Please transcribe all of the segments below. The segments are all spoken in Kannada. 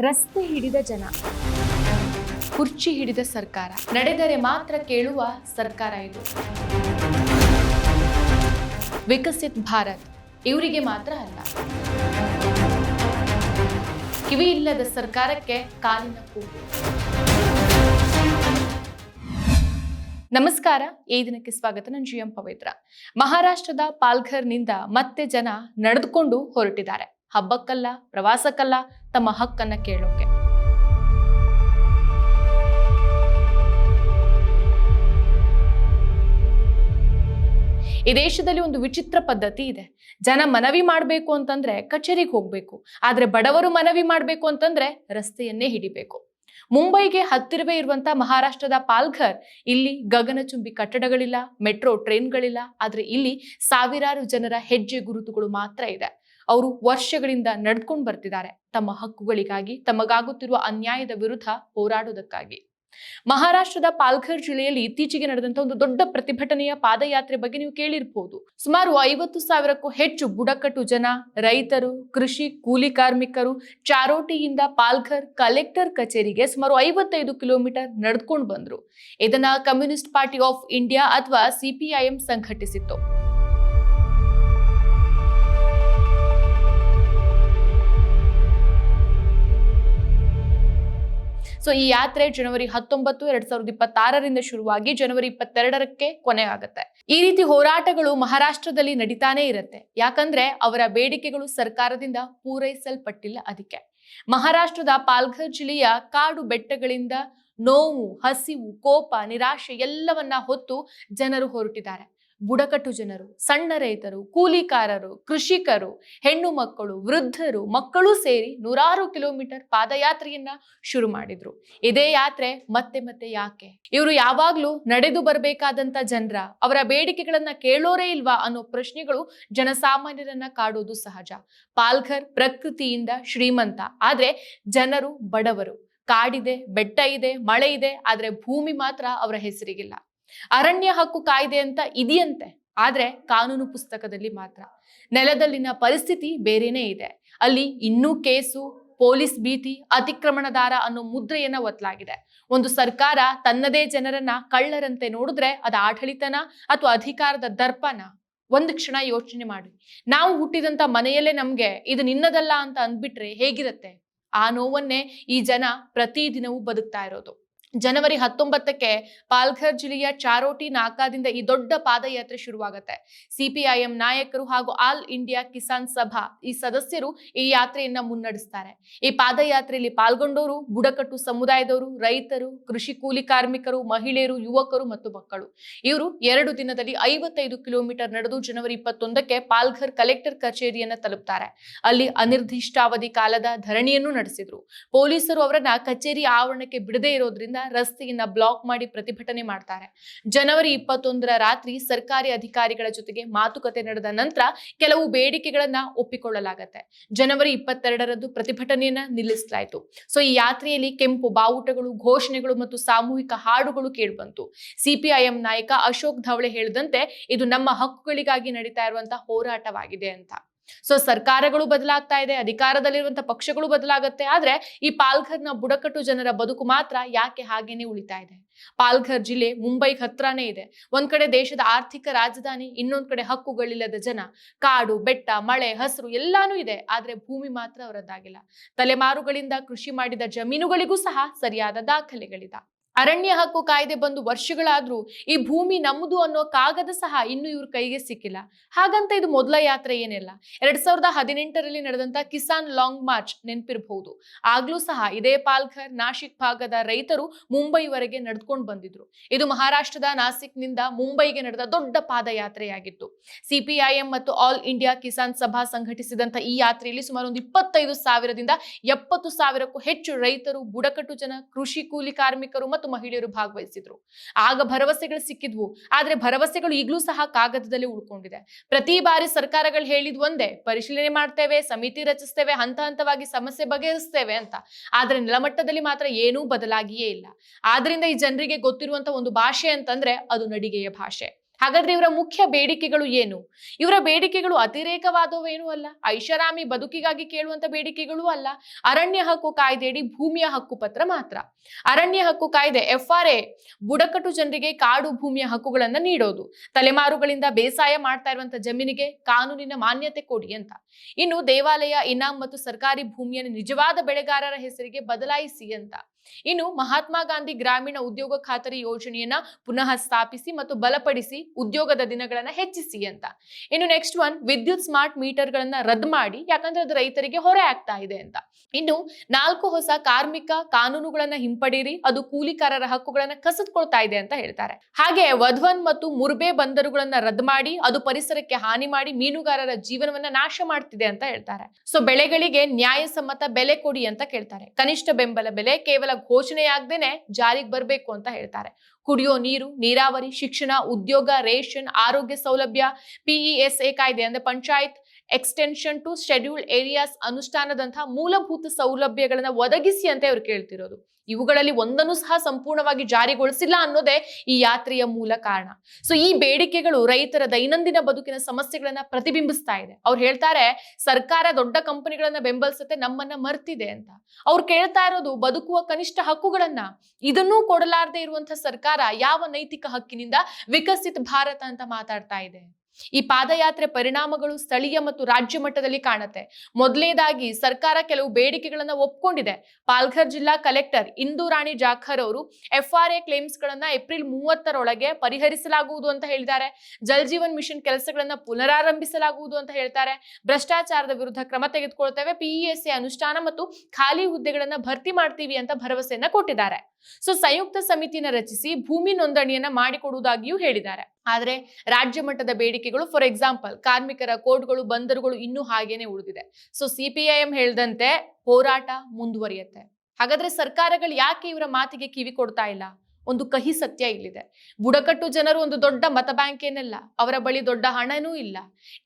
ರಸ್ತೆ ಹಿಡಿದ ಜನ, ಕುರ್ಚಿ ಹಿಡಿದ ಸರ್ಕಾರ. ನಡೆದರೆ ಮಾತ್ರ ಕೇಳುವ ಸರ್ಕಾರ ಇದು. ವಿಕಸಿತ್ ಭಾರತ್, ಇವರಿಗೆ ಮಾತ್ರ ಅಲ್ಲ. ಕಿವಿ ಇಲ್ಲದ ಸರ್ಕಾರಕ್ಕೆ ಕಾಲಿನ ಕೂಗು. ನಮಸ್ಕಾರ, ಈ ದಿನಕ್ಕೆ ಸ್ವಾಗತ ನಾನು ಜಿ ಎಂ ಪವಿತ್ರ. ಮಹಾರಾಷ್ಟ್ರದ ಪಾಲ್ಘರ್ನಿಂದ ಮತ್ತೆ ಜನ ನಡೆದುಕೊಂಡು ಹೊರಟಿದ್ದಾರೆ. ಹಬ್ಬಕ್ಕಲ್ಲ, ಪ್ರವಾಸಕ್ಕಲ್ಲ, ತಮ್ಮ ಹಕ್ಕನ್ನ ಕೇಳೋಕೆ. ಈ ದೇಶದಲ್ಲಿ ಒಂದು ವಿಚಿತ್ರ ಪದ್ಧತಿ ಇದೆ. ಜನ ಮನವಿ ಮಾಡಬೇಕು ಅಂತಂದ್ರೆ ಕಚೇರಿಗೆ ಹೋಗ್ಬೇಕು. ಆದ್ರೆ ಬಡವರು ಮನವಿ ಮಾಡಬೇಕು ಅಂತಂದ್ರೆ ರಸ್ತೆಯನ್ನೇ ಹಿಡಿಬೇಕು. ಮುಂಬೈಗೆ ಹತ್ತಿರವೇ ಇರುವಂತ ಮಹಾರಾಷ್ಟ್ರದ ಪಾಲ್ಘರ್, ಇಲ್ಲಿ ಗಗನಚುಂಬಿ ಕಟ್ಟಡಗಳಿಲ್ಲ, ಮೆಟ್ರೋ ಟ್ರೈನ್ಗಳಿಲ್ಲ, ಆದ್ರೆ ಇಲ್ಲಿ ಸಾವಿರಾರು ಜನರ ಹೆಜ್ಜೆ ಗುರುತುಗಳು ಮಾತ್ರ ಇದೆ. ಅವರು ವರ್ಷಗಳಿಂದ ನಡೆದುಕೊಂಡು ಬರ್ತಿದ್ದಾರೆ. ತಮ್ಮ ಹಕ್ಕುಗಳಿಗಾಗಿ, ತಮಗಾಗುತ್ತಿರುವ ಅನ್ಯಾಯದ ವಿರುದ್ಧ ಹೋರಾಡೋದಕ್ಕಾಗಿ ಮಹಾರಾಷ್ಟ್ರದ ಪಾಲ್ಘರ್ ಜಿಲ್ಲೆಯಲ್ಲಿ ಇತ್ತೀಚೆಗೆ ನಡೆದಂತ ಒಂದು ದೊಡ್ಡ ಪ್ರತಿಭಟನೆಯ ಪಾದಯಾತ್ರೆ ಬಗ್ಗೆ ನೀವು ಕೇಳಿರ್ಬೋದು. ಸುಮಾರು ಐವತ್ತು ಸಾವಿರಕ್ಕೂ ಹೆಚ್ಚು ಬುಡಕಟ್ಟು ಜನ, ರೈತರು, ಕೃಷಿ, ಕೂಲಿ ಕಾರ್ಮಿಕರು ಚಾರೋಟಿಯಿಂದ ಪಾಲ್ಘರ್ ಕಲೆಕ್ಟರ್ ಕಚೇರಿಗೆ ಸುಮಾರು ಐವತ್ತೈದು ಕಿಲೋಮೀಟರ್ ನಡೆದುಕೊಂಡು ಬಂದ್ರು. ಇದನ್ನ ಕಮ್ಯುನಿಸ್ಟ್ ಪಾರ್ಟಿ ಆಫ್ ಇಂಡಿಯಾ ಅಥವಾ ಸಿಪಿಐಎಂ ಸಂಘಟಿಸಿತ್ತು. ಸೊ ಈ ಯಾತ್ರೆ ಜನವರಿ ಹತ್ತೊಂಬತ್ತು, ಎರಡ್ ಸಾವಿರದ ಇಪ್ಪತ್ತಾರರಿಂದ ಶುರುವಾಗಿ ಜನವರಿ ಇಪ್ಪತ್ತೆರಡರಕ್ಕೆ ಕೊನೆ ಆಗುತ್ತೆ ಈ ರೀತಿ ಹೋರಾಟಗಳು ಮಹಾರಾಷ್ಟ್ರದಲ್ಲಿ ನಡೀತಾನೆ ಇರುತ್ತೆ. ಯಾಕಂದ್ರೆ ಅವರ ಬೇಡಿಕೆಗಳು ಸರ್ಕಾರದಿಂದ ಪೂರೈಸಲ್ಪಟ್ಟಿಲ್ಲ ಅದಕ್ಕೆ. ಮಹಾರಾಷ್ಟ್ರದ ಪಾಲ್ಘರ್ ಜಿಲ್ಲೆಯ ಕಾಡು ಬೆಟ್ಟಗಳಿಂದ ನೋವು, ಹಸಿವು, ಕೋಪ, ನಿರಾಶೆ ಎಲ್ಲವನ್ನ ಹೊತ್ತು ಜನರು ಹೊರಟಿದ್ದಾರೆ. ಬುಡಕಟ್ಟು ಜನರು, ಸಣ್ಣ ರೈತರು, ಕೂಲಿಕಾರರು, ಕೃಷಿಕರು, ಹೆಣ್ಣು ಮಕ್ಕಳು, ವೃದ್ಧರು, ಮಕ್ಕಳು ಸೇರಿ ನೂರಾರು ಕಿಲೋಮೀಟರ್ ಪಾದಯಾತ್ರೆಯನ್ನ ಶುರು ಮಾಡಿದ್ರು. ಇದೇ ಯಾತ್ರೆ ಮತ್ತೆ ಮತ್ತೆ ಯಾಕೆ? ಇವರು ಯಾವಾಗ್ಲೂ ನಡೆದು ಬರಬೇಕಾದಂತ ಜನರ, ಅವರ ಬೇಡಿಕೆಗಳನ್ನ ಕೇಳೋರೇ ಇಲ್ವಾ ಅನ್ನೋ ಪ್ರಶ್ನೆಗಳು ಜನಸಾಮಾನ್ಯರನ್ನ ಕಾಡೋದು ಸಹಜ. ಪಾಲ್ಘರ್ ಪ್ರಕೃತಿಯಿಂದ ಶ್ರೀಮಂತ, ಆದ್ರೆ ಜನರು ಬಡವರು. ಕಾಡಿದೆ, ಬೆಟ್ಟ ಇದೆ, ಮಳೆ ಇದೆ, ಆದ್ರೆ ಭೂಮಿ ಮಾತ್ರ ಅವರ ಹೆಸರಿಗಿಲ್ಲ. ಅರಣ್ಯ ಹಕ್ಕು ಕಾಯ್ದೆ ಅಂತ ಇದೆಯಂತೆ. ಆದ್ರೆ ಕಾನೂನು ಪುಸ್ತಕದಲ್ಲಿ ಮಾತ್ರ. ನೆಲದಲ್ಲಿನ ಪರಿಸ್ಥಿತಿ ಬೇರೆನೇ ಇದೆ. ಅಲ್ಲಿ ಇನ್ನೂ ಕೇಸು, ಪೊಲೀಸ್ ಭೀತಿ, ಅತಿಕ್ರಮಣದಾರ ಅನ್ನೋ ಮುದ್ರೆಯನ್ನ ಒತ್ತಲಾಗಿದೆ ಒಂದು ಸರ್ಕಾರ ತನ್ನದೇ ಜನರನ್ನ ಕಳ್ಳರಂತೆ ನೋಡಿದ್ರೆ ಅದು ಆಡಳಿತನ ಅಥವಾ ಅಧಿಕಾರದ ದರ್ಪನ? ಒಂದು ಕ್ಷಣ ಯೋಚನೆ ಮಾಡಿ ನಾವು ಹುಟ್ಟಿದಂತ ಮನೆಯಲ್ಲೇ ನಮ್ಗೆ ಇದು ನಿನ್ನದಲ್ಲ ಅಂತ ಅಂದ್ಬಿಟ್ರೆ ಹೇಗಿರತ್ತೆ? ಆ ನೋವನ್ನೇ ಈ ಜನ ಪ್ರತಿದಿನವೂ ಬದುಕ್ತಾ ಇರೋದು. ಜನವರಿ ಹತ್ತೊಂಬತ್ತಕ್ಕೆ ಪಾಲ್ಘರ್ ಜಿಲ್ಲೆಯ ಚಾರೋಟಿ ನಾಕಾದಿಂದ ಈ ದೊಡ್ಡ ಪಾದಯಾತ್ರೆ ಶುರುವಾಗುತ್ತೆ. ಸಿಪಿಐಎಂ ನಾಯಕರು ಹಾಗೂ ಆಲ್ ಇಂಡಿಯಾ ಕಿಸಾನ್ ಸಭಾ ಈ ಸದಸ್ಯರು ಈ ಯಾತ್ರೆಯನ್ನ ಮುನ್ನಡೆಸ್ತಾರೆ. ಈ ಪಾದಯಾತ್ರೆಯಲ್ಲಿ ಪಾಲ್ಗೊಂಡವರು ಬುಡಕಟ್ಟು ಸಮುದಾಯದವರು, ರೈತರು, ಕೃಷಿ ಕೂಲಿ ಕಾರ್ಮಿಕರು, ಮಹಿಳೆಯರು, ಯುವಕರು ಮತ್ತು ಮಕ್ಕಳು. ಇವರು ಎರಡು ದಿನದಲ್ಲಿ ಐವತ್ತೈದು ಕಿಲೋಮೀಟರ್ ನಡೆದು ಜನವರಿ ಇಪ್ಪತ್ತೊಂದಕ್ಕೆ ಪಾಲ್ಘರ್ ಕಲೆಕ್ಟರ್ ಕಚೇರಿಯನ್ನ ತಲುಪ್ತಾರೆ. ಅಲ್ಲಿ ಅನಿರ್ದಿಷ್ಟಾವಧಿ ಕಾಲದ ಧರಣಿಯನ್ನು ನಡೆಸಿದ್ರು. ಪೊಲೀಸರು ಅವರನ್ನ ಕಚೇರಿ ಆವರಣಕ್ಕೆ ಬಿಡದೇ ಇರೋದ್ರಿಂದ ರಸ್ತೆಯನ್ನ ಬ್ಲಾಕ್ ಮಾಡಿ ಪ್ರತಿಭಟನೆ ಮಾಡ್ತಾರೆ. ಜನವರಿ ಇಪ್ಪತ್ತೊಂದರ ರಾತ್ರಿ ಸರ್ಕಾರಿ ಅಧಿಕಾರಿಗಳ ಜೊತೆಗೆ ಮಾತುಕತೆ ನಡೆದ ನಂತರ ಕೆಲವು ಬೇಡಿಕೆಗಳನ್ನ ಒಪ್ಪಿಕೊಳ್ಳಲಾಗತ್ತೆ. ಜನವರಿ ಇಪ್ಪತ್ತೆರಡರಂದು ಪ್ರತಿಭಟನೆಯನ್ನ ನಿಲ್ಲಿಸಲಾಯಿತು. ಸೊ, ಈ ಯಾತ್ರೆಯಲ್ಲಿ ಕೆಂಪು ಬಾವುಟಗಳು, ಘೋಷಣೆಗಳು ಮತ್ತು ಸಾಮೂಹಿಕ ಹಾಡುಗಳು ಕೇಳಿಬಂತು. ಸಿಪಿಐಎಂ ನಾಯಕ ಅಶೋಕ್ ಧವಳೆ ಹೇಳಿದಂತೆ ಇದು ನಮ್ಮ ಹಕ್ಕುಗಳಿಗಾಗಿ ನಡೀತಾ ಇರುವಂತಹ ಹೋರಾಟವಾಗಿದೆ ಅಂತ. ಸೊ ಸರ್ಕಾರಗಳು ಬದಲಾಗ್ತಾ ಇದೆ ಅಧಿಕಾರದಲ್ಲಿರುವಂತಹ ಪಕ್ಷಗಳು ಬದಲಾಗುತ್ತೆ. ಆದ್ರೆ ಈ ಪಾಲ್ಘರ್ನ ಬುಡಕಟ್ಟು ಜನರ ಬದುಕು ಮಾತ್ರ ಯಾಕೆ ಹಾಗೇನೆ ಉಳಿತಾ ಇದೆ? ಪಾಲ್ಘರ್ ಜಿಲ್ಲೆ ಮುಂಬೈಗೆ ಹತ್ರನೇ ಇದೆ. ಒಂದ್ ಕಡೆ ದೇಶದ ಆರ್ಥಿಕ ರಾಜಧಾನಿ, ಇನ್ನೊಂದ್ ಕಡೆ ಹಕ್ಕುಗಳಿಲ್ಲದ ಜನ. ಕಾಡು, ಬೆಟ್ಟ, ಮಳೆ, ಹಸಿರು ಎಲ್ಲಾನು ಇದೆ. ಆದ್ರೆ ಭೂಮಿ ಮಾತ್ರ ಅವರದ್ದಾಗಿಲ್ಲ. ತಲೆಮಾರುಗಳಿಂದ ಕೃಷಿ ಮಾಡಿದ ಜಮೀನುಗಳಿಗೂ ಸಹ ಸರಿಯಾದ ದಾಖಲೆಗಳಿಲ್ಲ ಅರಣ್ಯ ಹಕ್ಕು ಕಾಯ್ದೆ ಬಂದು ವರ್ಷಗಳಾದ್ರೂ ಈ ಭೂಮಿ ನಮ್ಮದು ಅನ್ನೋ ಕಾಗದ ಸಹ ಇನ್ನು ಇವ್ರ ಕೈಗೆ ಸಿಕ್ಕಿಲ್ಲ. ಹಾಗಂತ ಇದು ಮೊದಲ ಯಾತ್ರೆ ಏನಿಲ್ಲ. ಎರಡ್ ಸಾವಿರದ ಹದಿನೆಂಟರಲ್ಲಿ ನಡೆದಂತ ಕಿಸಾನ್ ಲಾಂಗ್ ಮಾರ್ಚ್ ನೆನಪಿರಬಹುದು. ಆಗ್ಲೂ ಸಹ ಇದೇ ಪಾಲ್ಘರ್ ನಾಶಿಕ್ ಭಾಗದ ರೈತರು ಮುಂಬೈವರೆಗೆ ನಡೆದುಕೊಂಡು ಬಂದಿದ್ರು. ಇದು ಮಹಾರಾಷ್ಟ್ರದ ನಾಸಿಕ್ನಿಂದ ಮುಂಬೈಗೆ ನಡೆದ ದೊಡ್ಡ ಪಾದಯಾತ್ರೆಯಾಗಿತ್ತು. ಸಿಪಿಐಎಂ ಮತ್ತು ಆಲ್ ಇಂಡಿಯಾ ಕಿಸಾನ್ ಸಭಾ ಸಂಘಟಿಸಿದಂತ ಈ ಯಾತ್ರೆಯಲ್ಲಿ ಸುಮಾರು ಒಂದು ಇಪ್ಪತ್ತೈದು ಸಾವಿರದಿಂದ ಎಪ್ಪತ್ತು ಸಾವಿರಕ್ಕೂ ಹೆಚ್ಚು ರೈತರು ಬುಡಕಟ್ಟು ಜನ, ಕೃಷಿ ಕೂಲಿ ಕಾರ್ಮಿಕರು ಮಹಿಳೆಯರು ಭಾಗವಹಿಸಿದ್ರು. ಆಗ ಭರವಸೆಗಳು ಸಿಕ್ಕಿದ್ವು. ಆದ್ರೆ ಭರವಸೆಗಳು ಈಗಲೂ ಸಹ ಕಾಗದದಲ್ಲಿ ಉಳ್ಕೊಂಡಿದೆ. ಪ್ರತಿ ಬಾರಿ ಸರ್ಕಾರಗಳು ಹೇಳಿದ್ ಒಂದೇ, ಪರಿಶೀಲನೆ ಮಾಡ್ತೇವೆ, ಸಮಿತಿ ರಚಿಸ್ತೇವೆ, ಹಂತ ಹಂತವಾಗಿ ಸಮಸ್ಯೆ ಬಗೆಹರಿಸ್ತೇವೆ ಅಂತ. ಆದ್ರೆ ನೆಲಮಟ್ಟದಲ್ಲಿ ಮಾತ್ರ ಏನೂ ಬದಲಾಗಿಯೇ ಇಲ್ಲ. ಆದ್ರಿಂದ ಈ ಜನರಿಗೆ ಗೊತ್ತಿರುವಂತ ಒಂದು ಭಾಷೆ ಅಂತಂದ್ರೆ ಅದು ನಡಿಗೆಯ ಭಾಷೆ. ಹಾಗಾದ್ರೆ ಇವರ ಮುಖ್ಯ ಬೇಡಿಕೆಗಳು ಏನು? ಇವರ ಬೇಡಿಕೆಗಳು ಅತಿರೇಕವಾದವೇನೂ ಅಲ್ಲ. ಐಷಾರಾಮಿ ಬದುಕಿಗಾಗಿ ಕೇಳುವಂತ ಬೇಡಿಕೆಗಳು ಅಲ್ಲ. ಅರಣ್ಯ ಹಕ್ಕು ಕಾಯ್ದೆಯಡಿ ಭೂಮಿಯ ಹಕ್ಕು ಪತ್ರ ಮಾತ್ರ. ಅರಣ್ಯ ಹಕ್ಕು ಕಾಯ್ದೆ ಎಫ್ ಆರ್ ಎ ಬುಡಕಟ್ಟು ಜನರಿಗೆ ಕಾಡು ಭೂಮಿಯ ಹಕ್ಕುಗಳನ್ನ ನೀಡೋದು. ತಲೆಮಾರುಗಳಿಂದ ಬೇಸಾಯ ಮಾಡ್ತಾ ಇರುವಂತ ಜಮೀನಿಗೆ ಕಾನೂನಿನ ಮಾನ್ಯತೆ ಕೊಡಿ ಅಂತ. ಇನ್ನು ದೇವಾಲಯ, ಇನಾಮ್ ಮತ್ತು ಸರ್ಕಾರಿ ಭೂಮಿಯನ್ನು ನಿಜವಾದ ಬೆಳೆಗಾರರ ಹೆಸರಿಗೆ ಬದಲಾಯಿಸಿ ಅಂತ. ಇನ್ನು ಮಹಾತ್ಮ ಗಾಂಧಿ ಗ್ರಾಮೀಣ ಉದ್ಯೋಗ ಖಾತರಿ ಯೋಜನೆಯನ್ನ ಪುನಃ ಸ್ಥಾಪಿಸಿ ಮತ್ತು ಬಲಪಡಿಸಿ ಉದ್ಯೋಗದ ದಿನಗಳನ್ನ ಹೆಚ್ಚಿಸಿ ಅಂತ. ಇನ್ನು ನೆಕ್ಸ್ಟ್ ಒನ್ ವಿದ್ಯುತ್ ಸ್ಮಾರ್ಟ್ ಮೀಟರ್ ಗಳನ್ನ ರದ್ದು ಮಾಡಿ, ಯಾಕಂದ್ರೆ ಅದು ರೈತರಿಗೆ ಹೊರೆ ಆಗ್ತಾ ಇದೆ ಅಂತ. ಇನ್ನು ನಾಲ್ಕು ಹೊಸ ಕಾರ್ಮಿಕ ಕಾನೂನುಗಳನ್ನ ಹಿಂಪಡೀರಿ, ಅದು ಕೂಲಿಕಾರರ ಹಕ್ಕುಗಳನ್ನ ಕಸಿದುಕೊಳ್ತಾ ಇದೆ ಅಂತ ಹೇಳ್ತಾರೆ. ಹಾಗೆ ವಧ್ವನ್ ಮತ್ತು ಮುರ್ಬೆ ಬಂದರುಗಳನ್ನ ರದ್ದು ಮಾಡಿ, ಅದು ಪರಿಸರಕ್ಕೆ ಹಾನಿ ಮಾಡಿ ಮೀನುಗಾರರ ಜೀವನವನ್ನ ನಾಶ ಮಾಡ್ತಿದೆ ಅಂತ ಹೇಳ್ತಾರೆ. ಸೊ ಬೆಳೆಗಳಿಗೆ ನ್ಯಾಯಸಮ್ಮತ ಬೆಲೆ ಕೊಡಿ ಅಂತ ಕೇಳ್ತಾರೆ. ಕನಿಷ್ಠ ಬೆಂಬಲ ಬೆಲೆ ಕೇವಲ ಘೋಷಣೆಯಾಗ್ದೇನೆ ಜಾರಿಗೆ ಬರಬೇಕು ಅಂತ ಹೇಳ್ತಾರೆ. ಕುಡಿಯೋ ನೀರು, ನೀರಾವರಿ, ಶಿಕ್ಷಣ, ಉದ್ಯೋಗ, ರೇಷನ್, ಆರೋಗ್ಯ ಸೌಲಭ್ಯ ಪಿಇಎಸ್ಎ ಕಾಯ್ದೆ ಅಂದ್ರೆ panchayat extension to scheduled areas ಅನುಷ್ಠಾನದಂತಹ ಮೂಲಭೂತ ಸೌಲಭ್ಯಗಳನ್ನ ಒದಗಿಸಿ ಅಂತ ಇವ್ರು ಕೇಳ್ತಿರೋದು. ಇವುಗಳಲ್ಲಿ ಒಂದನ್ನು ಸಹ ಸಂಪೂರ್ಣವಾಗಿ ಜಾರಿಗೊಳಿಸಿಲ್ಲ ಅನ್ನೋದೇ ಈ ಯಾತ್ರೆಯ ಮೂಲ ಕಾರಣ. ಸೊ ಈ ಬೇಡಿಕೆಗಳು ರೈತರ ದೈನಂದಿನ ಬದುಕಿನ ಸಮಸ್ಯೆಗಳನ್ನ ಪ್ರತಿಬಿಂಬಿಸ್ತಾ ಇದೆ. ಅವ್ರು ಹೇಳ್ತಾರೆ, ಸರ್ಕಾರ ದೊಡ್ಡ ಕಂಪನಿಗಳನ್ನ ಬೆಂಬಲಿಸುತ್ತೆ, ನಮ್ಮನ್ನ ಮರ್ತಿದೆ ಅಂತ. ಅವ್ರು ಕೇಳ್ತಾ ಇರೋದು ಬದುಕುವ ಕನಿಷ್ಠ ಹಕ್ಕುಗಳನ್ನ. ಇದನ್ನೂ ಕೊಡಲಾರದೆ ಇರುವಂತಹ ಸರ್ಕಾರ ಯಾವ ನೈತಿಕ ಹಕ್ಕಿನಿಂದ ವಿಕಸಿತ ಭಾರತ ಅಂತ ಮಾತಾಡ್ತಾ ಇದೆ. ಈ ಪಾದಯಾತ್ರೆ ಪರಿಣಾಮಗಳು ಸ್ಥಳೀಯ ಮತ್ತು ರಾಜ್ಯ ಮಟ್ಟದಲ್ಲಿ ಕಾಣುತ್ತೆ. ಮೊದಲನೇದಾಗಿ ಸರ್ಕಾರ ಕೆಲವು ಬೇಡಿಕೆಗಳನ್ನ ಒಪ್ಕೊಂಡಿದೆ. ಪಾಲ್ಘರ್ ಜಿಲ್ಲಾ ಕಲೆಕ್ಟರ್ ಇಂದು ರಾಣಿ ಜಾಖರ್ ಅವರು ಎಫ್ ಆರ್ ಎ ಕ್ಲೇಮ್ಸ್ ಗಳನ್ನ ಏಪ್ರಿಲ್ ಮೂವತ್ತರೊಳಗೆ ಪರಿಹರಿಸಲಾಗುವುದು ಅಂತ ಹೇಳಿದ್ದಾರೆ. ಜಲ್ ಜೀವನ್ ಮಿಷನ್ ಕೆಲಸಗಳನ್ನ ಪುನರಾರಂಭಿಸಲಾಗುವುದು ಅಂತ ಹೇಳ್ತಾರೆ. ಭ್ರಷ್ಟಾಚಾರದ ವಿರುದ್ಧ ಕ್ರಮ ತೆಗೆದುಕೊಳ್ತೇವೆ. ಪಿಇಎಸ್ಸಿ ಅನುಷ್ಠಾನ ಮತ್ತು ಖಾಲಿ ಹುದ್ದೆಗಳನ್ನ ಭರ್ತಿ ಮಾಡ್ತೀವಿ ಅಂತ ಭರವಸೆಯನ್ನ ಕೊಟ್ಟಿದ್ದಾರೆ. ಸೊ ಸಂಯುಕ್ತ ಸಮಿತಿಯನ್ನು ರಚಿಸಿ ಭೂಮಿ ನೋಂದಣಿಯನ್ನ ಮಾಡಿಕೊಡುವುದಾಗಿಯೂ ಹೇಳಿದ್ದಾರೆ. ಆದ್ರೆ ರಾಜ್ಯ ಮಟ್ಟದ ಬೇಡಿಕೆಗಳು ಫಾರ್ ಎಕ್ಸಾಂಪಲ್ ಕಾರ್ಮಿಕರ ಕೋರ್ಟ್ಗಳು, ಬಂದರುಗಳು ಇನ್ನೂ ಹಾಗೇನೆ ಉಳಿದಿದೆ. ಸೊ ಸಿಪಿಐಎಂ ಹೇಳ್ದಂತೆ ಹೋರಾಟ ಮುಂದುವರಿಯುತ್ತೆ. ಹಾಗಾದ್ರೆ ಸರ್ಕಾರಗಳು ಯಾಕೆ ಇವರ ಮಾತಿಗೆ ಕಿವಿ ಕೊಡ್ತಾ ಇಲ್ಲ? ಒಂದು ಕಹಿ ಸತ್ಯ ಇಲ್ಲಿದೆ. ಬುಡಕಟ್ಟು ಜನರು ಒಂದು ದೊಡ್ಡ ಮತ ಬ್ಯಾಂಕ್ ಏನಲ್ಲ, ಅವರ ಬಳಿ ದೊಡ್ಡ ಹಣನೂ ಇಲ್ಲ.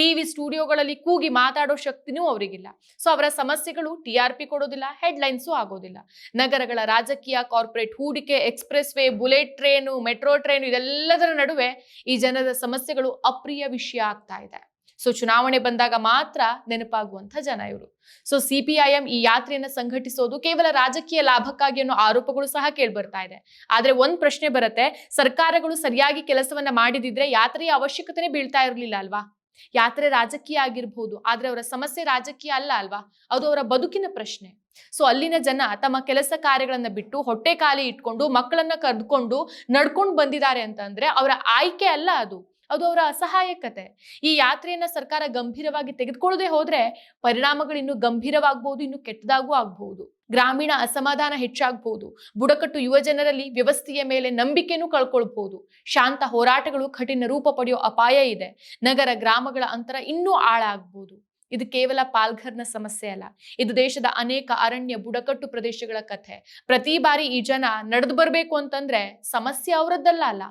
ಟಿವಿ ಸ್ಟುಡಿಯೋಗಳಲ್ಲಿ ಕೂಗಿ ಮಾತಾಡೋ ಶಕ್ತಿನೂ ಅವರಿಗಿಲ್ಲ. ಸೊ ಅವರ ಸಮಸ್ಯೆಗಳು ಟಿ ಆರ್ ಪಿ ಕೊಡೋದಿಲ್ಲ ಹೆಡ್ಲೈನ್ಸು ಆಗೋದಿಲ್ಲ. ನಗರಗಳ ರಾಜಕೀಯ ಕಾರ್ಪೊರೇಟ್ ಹೂಡಿಕೆ express way bullet train metro train ಇದೆಲ್ಲದರ ನಡುವೆ ಈ ಜನರ ಸಮಸ್ಯೆಗಳು ಅಪ್ರಿಯ ವಿಷಯ ಆಗ್ತಾ ಇದೆ. ಸೊ ಚುನಾವಣೆ ಬಂದಾಗ ಮಾತ್ರ ನೆನಪಾಗುವಂತ ಜನ ಇವರು. ಸೊ ಸಿಪಿಐಎಂ ಈ ಯಾತ್ರೆಯನ್ನ ಸಂಘಟಿಸೋದು ಕೇವಲ ರಾಜಕೀಯ ಲಾಭಕ್ಕಾಗಿ ಅನ್ನೋ ಆರೋಪಗಳು ಸಹ ಕೇಳ್ಬರ್ತಾ ಇದೆ. ಆದ್ರೆ ಒಂದ್ ಪ್ರಶ್ನೆ ಬರುತ್ತೆ, ಸರ್ಕಾರಗಳು ಸರಿಯಾಗಿ ಕೆಲಸವನ್ನ ಮಾಡಿದಿದ್ರೆ ಯಾತ್ರೆಯ ಅವಶ್ಯಕತೆನೇ ಬೀಳ್ತಾ ಇರಲಿಲ್ಲ ಅಲ್ವಾ? ಯಾತ್ರೆ ರಾಜಕೀಯ ಆಗಿರ್ಬಹುದು ಆದ್ರೆ ಅವರ ಸಮಸ್ಯೆ ರಾಜಕೀಯ ಅಲ್ಲ ಅಲ್ವಾ? ಅದು ಅವರ ಬದುಕಿನ ಪ್ರಶ್ನೆ. ಸೊ ಅಲ್ಲಿನ ಜನ ತಮ್ಮ ಕೆಲಸ ಕಾರ್ಯಗಳನ್ನ ಬಿಟ್ಟು ಹೊಟ್ಟೆ ಖಾಲಿ ಇಟ್ಕೊಂಡು ಮಕ್ಕಳನ್ನ ಕರೆದುಕೊಂಡು ನಡ್ಕೊಂಡು ಬಂದಿದ್ದಾರೆ ಅಂತಂದ್ರೆ ಅವರ ಆಯ್ಕೆ ಅಲ್ಲ ಅದು. ಅದು ಅವರ ಅಸಹಾಯಕತೆ. ಈ ಯಾತ್ರೆಯನ್ನ ಸರ್ಕಾರ ಗಂಭೀರವಾಗಿ ತೆಗೆದುಕೊಳ್ಳದೆ ಹೋದ್ರೆ ಪರಿಣಾಮಗಳು ಇನ್ನು ಗಂಭೀರವಾಗಬಹುದು ಇನ್ನು ಕೆಟ್ಟದಾಗೂ ಆಗಬಹುದು ಗ್ರಾಮೀಣ ಅಸಮಾಧಾನ ಹೆಚ್ಚಾಗಬಹುದು ಬುಡಕಟ್ಟು ಯುವ ಜನರಲ್ಲಿ ವ್ಯವಸ್ಥೆಯ ಮೇಲೆ ನಂಬಿಕೆನೂ ಕಳ್ಕೊಳ್ಬಹುದು ಶಾಂತ ಹೋರಾಟಗಳು ಕಠಿಣ ರೂಪ ಪಡೆಯೋ ಅಪಾಯ ಇದೆ. ನಗರ, ಗ್ರಾಮಗಳ ಅಂತರ ಇನ್ನೂ ಆಳ ಆಗ್ಬಹುದು ಇದು ಕೇವಲ ಪಾಲ್ಘರ್ನ ಸಮಸ್ಯೆ ಅಲ್ಲ. ಇದು ದೇಶದ ಅನೇಕ ಅರಣ್ಯ, ಬುಡಕಟ್ಟು ಪ್ರದೇಶಗಳ ಕಥೆ. ಪ್ರತಿ ಬಾರಿ ಈ ಜನ ನಡೆದು ಬರಬೇಕು ಅಂತಂದ್ರೆ ಸಮಸ್ಯೆ ಅವರದ್ದಲ್ಲ ಅಲ್ಲ.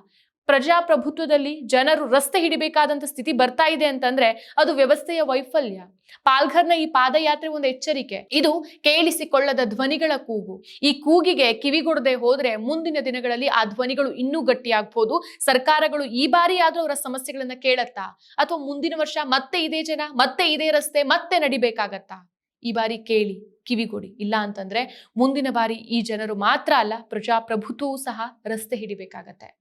ಪ್ರಜಾಪ್ರಭುತ್ವದಲ್ಲಿ ಜನರು ರಸ್ತೆ ಹಿಡಿಬೇಕಾದಂತ ಸ್ಥಿತಿ ಬರ್ತಾ ಇದೆ ಅಂತಂದ್ರೆ ಅದು ವ್ಯವಸ್ಥೆಯ ವೈಫಲ್ಯ. ಪಾಲ್ಘರ್ನ ಈ ಪಾದಯಾತ್ರೆ ಒಂದು ಎಚ್ಚರಿಕೆ. ಇದು ಕೇಳಿಸಿಕೊಳ್ಳದ ಧ್ವನಿಗಳ ಕೂಗು. ಈ ಕೂಗಿಗೆ ಕಿವಿಗೊಡದೆ ಹೋದ್ರೆ ಮುಂದಿನ ದಿನಗಳಲ್ಲಿ ಆ ಧ್ವನಿಗಳು ಇನ್ನೂ ಗಟ್ಟಿಯಾಗಬಹುದು ಸರ್ಕಾರಗಳು ಈ ಬಾರಿ ಆದ್ರೂ ಅವರ ಸಮಸ್ಯೆಗಳನ್ನ ಕೇಳತ್ತಾ? ಅಥವಾ ಮುಂದಿನ ವರ್ಷ ಮತ್ತೆ ಇದೇ ಜನ, ಮತ್ತೆ ಇದೇ ರಸ್ತೆ, ಮತ್ತೆ ನಡಿಬೇಕಾಗತ್ತಾ? ಈ ಬಾರಿ ಕೇಳಿ, ಕಿವಿಗೊಡಿ. ಇಲ್ಲ ಅಂತಂದ್ರೆ ಮುಂದಿನ ಬಾರಿ ಈ ಜನರು ಮಾತ್ರ ಅಲ್ಲ, ಪ್ರಜಾಪ್ರಭುತ್ವವೂ ಸಹ ರಸ್ತೆ ಹಿಡಿಬೇಕಾಗತ್ತೆ.